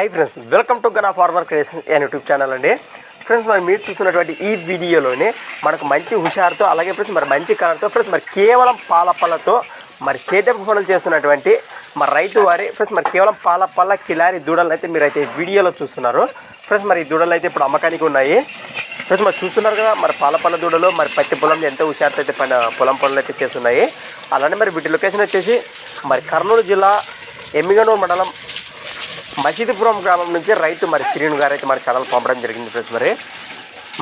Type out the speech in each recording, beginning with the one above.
Hi friends welcome to Gana farmer creations and YouTube channel అండి. Friends మరి మీరు చూస్తున్నటువంటి ఈ వీడియోలోనే మనకు మంచి హుషారుతో అలాగే ఫ్రెండ్స్ మరి మంచి కలర్తో ఫ్రెండ్స్ మరి కేవలం పాల పళ్ళతో మరి సేద్యపు పనులు చేస్తున్నటువంటి మరి రైతు వారి ఫ్రెండ్స్ మరి కేవలం పాల పళ్ళ కిలారి దూడలు అయితే మీరు అయితే వీడియోలో చూస్తున్నారు. ఫ్రెండ్స్ మరి ఈ దూడలు అయితే ఇప్పుడు అమ్మకానికి ఉన్నాయి. ఫ్రెండ్స్ మరి చూస్తున్నారు కదా మరి పాలపల్ల దూడలు మరి పత్తి పొలంలో ఎంతో హుషారుతో అయితే పైన పొలం పనులు అయితే చేస్తున్నాయి. అలానే మరి వీటి లొకేషన్ వచ్చేసి మరి కర్నూలు జిల్లా ఎమ్మిగనూరు మండలం మసీదుపురం గ్రామం నుంచి రైతు మరి శ్రీను గారు అయితే మరి ఛానల్ పంపడం జరిగింది ఫ్రెండ్స్ మరి.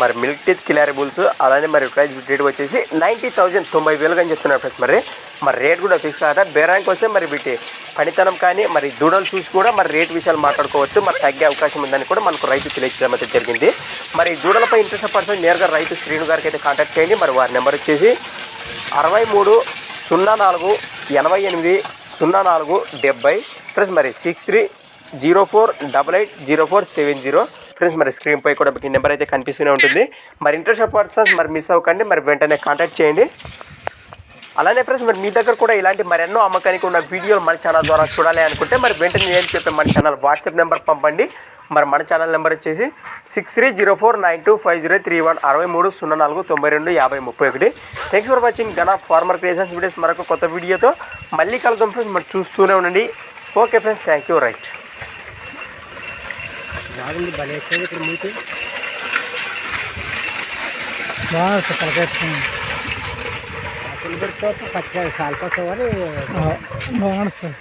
మరి మిల్క్ టీత్ కిలారీ బుల్స్ అలానే మరి ప్రైస్ రేట్ వచ్చేసి నైంటీ థౌజండ్ తొంభై వేలుగా అని చెప్తున్నారు ఫ్రెండ్స్ మరి. మరి రేట్ కూడా ఫిక్స్ కాదా బేరానికి వస్తే మరి వీటి పనితనం కానీ మరి దూడలు చూసి కూడా మరి రేట్ విషయాలు మాట్లాడుకోవచ్చు. మరి తగ్గే అవకాశం ఉందని కూడా మనకు రైతు తెలియజేయడం అయితే జరిగింది. మరి దూడలపై ఇంట్రెస్ట్ పర్సన్ నేరుగా రైతు శ్రీను గారికి అయితే కాంటాక్ట్ చేయండి. మరి వారి నెంబర్ వచ్చేసి అరవై మూడు సున్నా నాలుగు ఎనభై ఎనిమిది సున్నా నాలుగు డెబ్బై. ఫ్రెండ్స్ మరి six three zero four double eight zero four seven zero. Friends మరి స్క్రీన్ పై కూడా మీకు నెంబర్ అయితే కనిపిస్తూనే ఉంటుంది. మరి ఇంట్రెస్ట్ పర్సన్స్ మరి మిస్ అవ్వకండి మరి వెంటనే కాంటాక్ట్ చేయండి. అలానే ఫ్రెండ్స్ మరి మీ దగ్గర కూడా ఇలాంటి మరెన్నో అమ్మకానికి ఉన్న వీడియోలు మన ఛానల్ ద్వారా చూడాలి అనుకుంటే మరి వెంటనే నేను చెప్పే మన ఛానల్ వాట్సాప్ నెంబర్ పంపండి. మరి మన ఛానల్ నెంబర్ వచ్చేసి six three zero four nine two five zero three one అరవై మూడు సున్నా నాలుగు తొంభై రెండు యాభై ముప్పై ఒకటి thanks for watching Gana farmer creations videos మరొక కొత్త వీడియోతో మళ్ళీ కలుద్దాం ఫ్రెండ్స్ మరి చూస్తూనే ఉండండి. Okay friends thank you right బాగుంది భలే వచ్చేది ఇక్కడ మీకు? బాగా తలకెత్తుంది పిల్లబడితో పచ్చ సాల్కొస్తావని బాగా సార్.